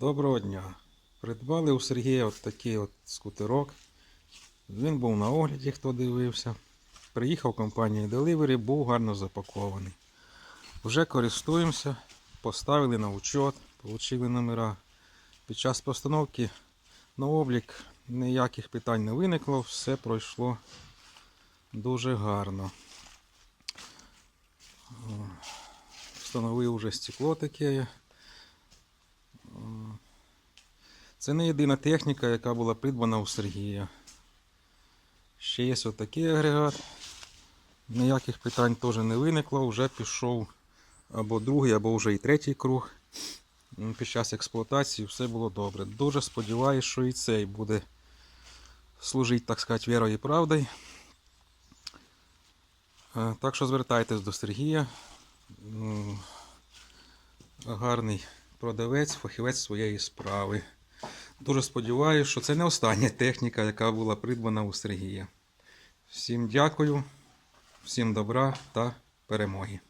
Доброго дня. Придбали у Сергія от такий от скутерок. Він був на огляді, хто дивився. Приїхав компанія Delivery, був гарно запакований. Вже користуємося, поставили на учет, отримали номера. Під час постановки на облік ніяких питань не виникло, все пройшло дуже гарно. Встановив вже стекло таке. Це не єдина техніка, яка була придбана у Сергія. Ще є отакий агрегат. Ніяких питань теж не виникло, вже пішов або другий, або вже і третій круг. Під час експлуатації все було добре. Дуже сподіваюся, що і цей буде служити, так сказати, вірою і правдою. Е, Так що звертайтесь до Сергія. Гарний продавець, фахівець своєї справи. Дуже сподіваюся, що це не остання техніка, яка була придбана у Сергія. Всім дякую, всім добра та перемоги.